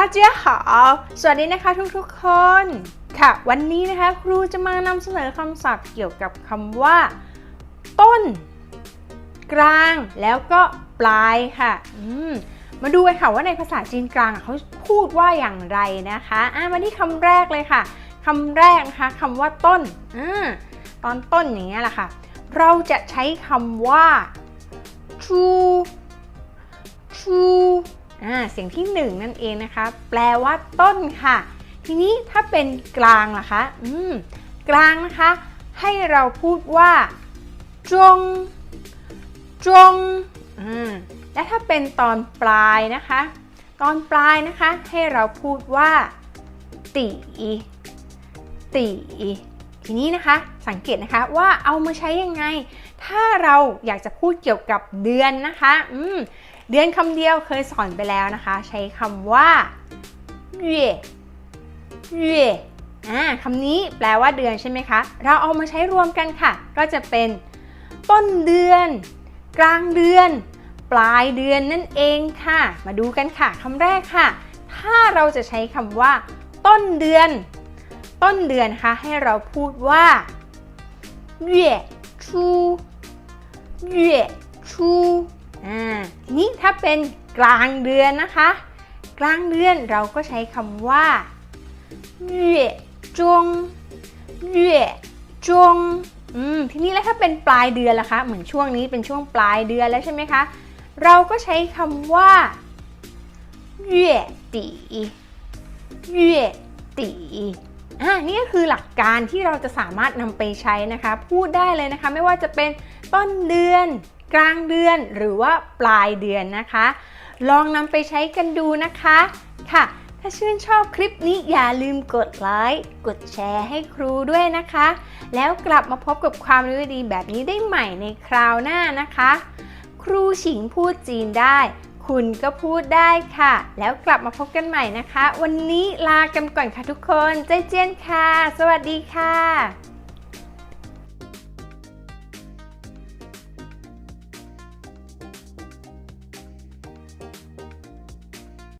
าเจียาสวัสดีนะคะทุกๆคน ค่ะ วันนี้นะคะครูจะมานำเสนอคำศัพท์เกี่ยวกับคำว่า ต้น กลางแล้วก็ปลายค่ะมมาดูกันค่ะว่าในภาษาจีนกลางเขาพูดว่าอย่างไรนะคะะมาที่คำแรกเลยค่ะคำแรกนะคะคำว่าต้นอตอนต้นอย่างเงี้ยแหละค่ะ เราจะใช้คำว่าชูชู อ่าเสียงที่หนึ่งนั่นเองนะคะ แปลว่าต้นค่ะ ทีนี้ถ้าเป็นกลางล่ะคะอืมกลางนะคะ ให้เราพูดว่าจงจงอ่าและถ้าเป็นตอนปลายนะคะ ตอนปลายนะคะ ให้เราพูดว่า ตีตีทีนี้นะคะสังเกตนะคะว่าเอามาใช้ยังไง ถ้าเราอยากจะพูดเกี่ยวกับเดือนนะคะ อืม เดือนคำเดียวเคยสอนไปแล้วนะคะ ใช้คำว่าเย่เย่อ่าคำนี้แปลว่าเดือนใช่ไหมคะ เราเอามาใช้รวมกันค่ะ ก็จะเป็นต้นเดือน กลางเดือน ปลายเดือนนั่นเองค่ะ มาดูกันค่ะคำแรกค่ะ ถ้าเราจะใช้คำว่า ต้นเดือน ต้นเดือนคะให้เราพูดว่าเย่ชูเย่ชูอ่า ถ้าเป็นกลางเดือนนะคะ กลางเดือนเราก็ใช้คำว่าเย่จงเย่จงอืมทีนี้แล้วถ้าเป็นปลายเดือนล่ะคะ เหมือนช่วงนี้เป็นช่วงปลายเดือนแล้วใช่ไหมคะ เราก็ใช้คำว่าเย่ตีเย่ตีอ่านี่ก็คือหลักการที่เราจะสามารถนำไปใช้นะคะ พูดได้เลยนะคะ ไม่ว่าจะเป็นต้นเดือน กลางเดือนหรือว่าปลายเดือนนะคะ ลองนำไปใช้กันดูนะคะค่ะ ถ้าชื่นชอบคลิปนี้อย่าลืมกดไลค์กดแชร์ให้ครูด้วยนะคะ แล้วกลับมาพบกับความรู้ดีแบบนี้ได้ใหม่ในคราวหน้านะคะ ครูฉิงพูดจีนได้ คุณก็พูดได้ค่ะ แล้วกลับมาพบกันใหม่นะคะ วันนี้ลากันก่อนค่ะทุกคน ใจเจียนค่ะ สวัสดีค่ะ